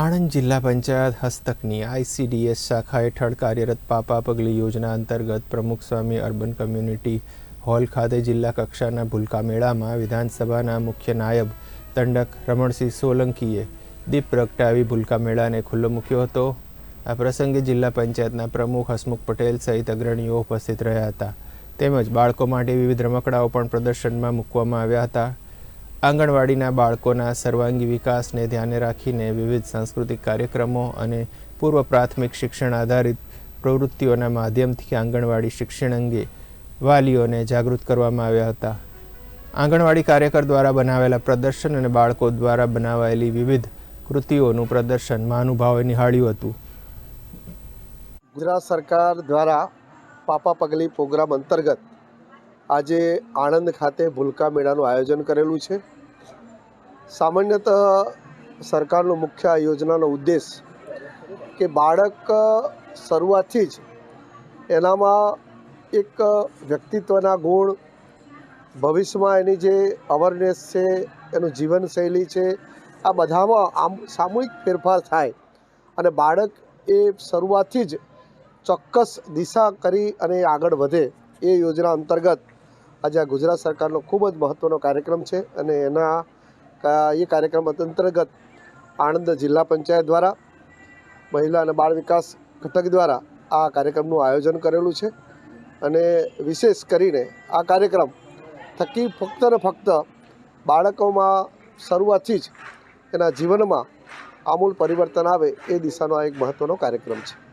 આણંદ જિલ્લા પંચાયત હસ્તકની આઈસીડીએસ શાખા હેઠળ કાર્યરત પાપા પગલી યોજના અંતર્ગત પ્રમુખ સ્વામી અર્બન કમ્યુનિટી હોલ ખાતે જિલ્લા કક્ષાના ભૂલકા મેળામાં વિધાનસભાના મુખ્ય નાયબ દંડક રમણસિંહ સોલંકીએ દીપ પ્રગટાવી ભૂલકા મેળાને ખુલ્લો મૂક્યો હતો. આ પ્રસંગે જિલ્લા પંચાયતના પ્રમુખ હસમુખ પટેલ સહિત અગ્રણીઓ ઉપસ્થિત રહ્યા હતા. તેમજ બાળકો માટે વિવિધ રમકડાઓ પણ પ્રદર્શનમાં મૂકવામાં આવ્યા હતા. આંગણવાડીના બાળકોના સર્વાંગી વિકાસને ધ્યાને રાખીને વિવિધ સાંસ્કૃતિક કાર્યક્રમો અને પૂર્વ પ્રાથમિક શિક્ષણ આધારિત પ્રવૃત્તિઓના માધ્યમથી આંગણવાડી શિક્ષણ અંગે વાલીઓને જાગૃત કરવામાં આવ્યા હતા. આંગણવાડી કાર્યકર દ્વારા બનાવેલા પ્રદર્શન અને બાળકો દ્વારા બનાવાયેલી વિવિધ કૃતિઓનું પ્રદર્શન મહાનુભાવે નિહાળ્યું હતું. ગુજરાત સરકાર દ્વારા પાપા પગલી પ્રોગ્રામ અંતર્ગત આજે આણંદ ખાતે ભૂલકા મેળાનું આયોજન કરેલું છે. સામાન્યત સરકારનો મુખ્ય આ યોજનાનો ઉદ્દેશ કે બાળક શરૂઆતથી જ એનામાં એક વ્યક્તિત્વના ગુણ, ભવિષ્યમાં એની જે અવેરનેસ છે, એનું જીવનશૈલી છે, આ બધામાં આમ સામૂહિક ફેરફાર થાય અને બાળક એ શરૂઆતથી જ ચોક્કસ દિશા કરી અને આગળ વધે એ યોજના અંતર્ગત આજે આ ગુજરાત સરકારનો ખૂબ જ મહત્ત્વનો કાર્યક્રમ છે અને એના એ કાર્યક્રમ અંતર્ગત આણંદ જિલ્લા પંચાયત દ્વારા મહિલા અને બાળ વિકાસ ઘટક દ્વારા આ કાર્યક્રમનું આયોજન કરેલું છે. અને વિશેષ કરીને આ કાર્યક્રમ થકી ફક્ત ને ફક્ત બાળકોમાં શરૂઆતથી જ એના જીવનમાં આમૂલ પરિવર્તન આવે એ દિશાનો આ એક મહત્ત્વનો કાર્યક્રમ છે.